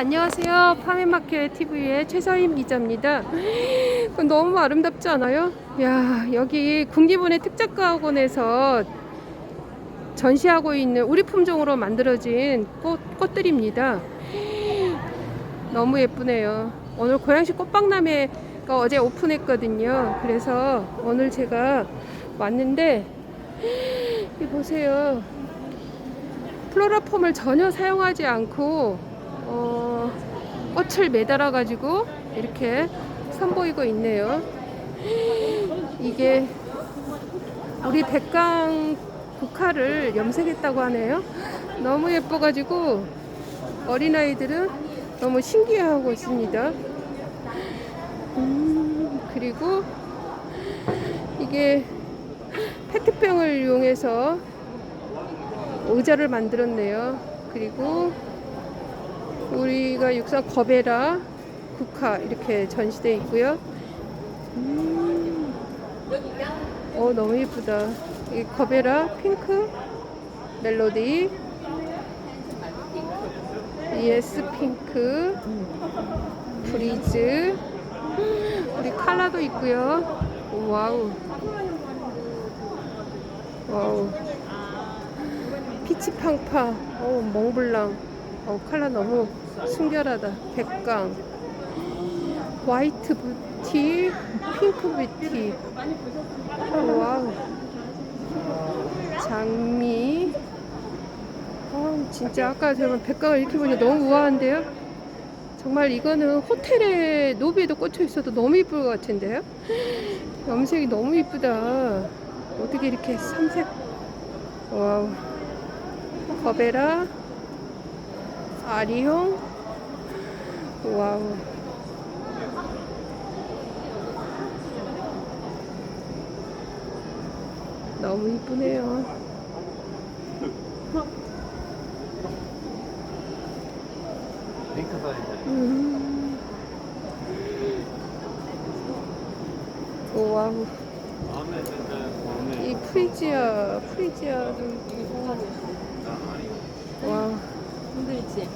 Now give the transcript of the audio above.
안녕하세요. 파메마켓 TV의 최서임 기자입니다. 너무 아름답지 않아요? 야, 여기 국립원의 특작가학원에서 전시하고 있는 우리 품종으로 만들어진 꽃, 꽃들입니다. 너무 예쁘네요. 오늘 고양시 꽃박람회가 어제 오픈했거든요. 그래서 오늘 제가 왔는데, 이 보세요. 플로라폼을 전혀 사용하지 않고 어, 꽃을 매달아 가지고 이렇게 선보이고 있네요. 이게 우리 백강 국화를 염색했다고 하네요. 너무 예뻐가지고 어린아이들은 너무 신기해하고 있습니다. 음, 그리고 이게 페트병을 이용해서 의자를 만들었네요. 그리고 우리가 육상 거베라 국화 이렇게 전시되어 있고요. 음, 어 너무 예쁘다. 이 거베라 핑크 멜로디. 예스 핑크. 브리즈. 우리 칼라도 있고요. 와우. 와우. 피치팡파, 어, 몽블랑, 어, 컬러 너무 순결하다. 백강, 화이트 뷰티, 핑크 뷰티, 어, 와우, 장미. 어, 진짜 아까 제가 백강을 이렇게 보니 너무 우아한데요? 정말 이거는 호텔에 로비에도 꽂혀 있어도 너무 이쁠 것 같은데요? 염색이 너무 이쁘다. 어떻게 이렇게 삼색, 와우. 거베라 아리용 와우. 너무 이쁘네요. 사이즈. 음. 오, 와우. 마음에 드는 오늘 이 프리지아 프리지아도 있고 와 힘들지?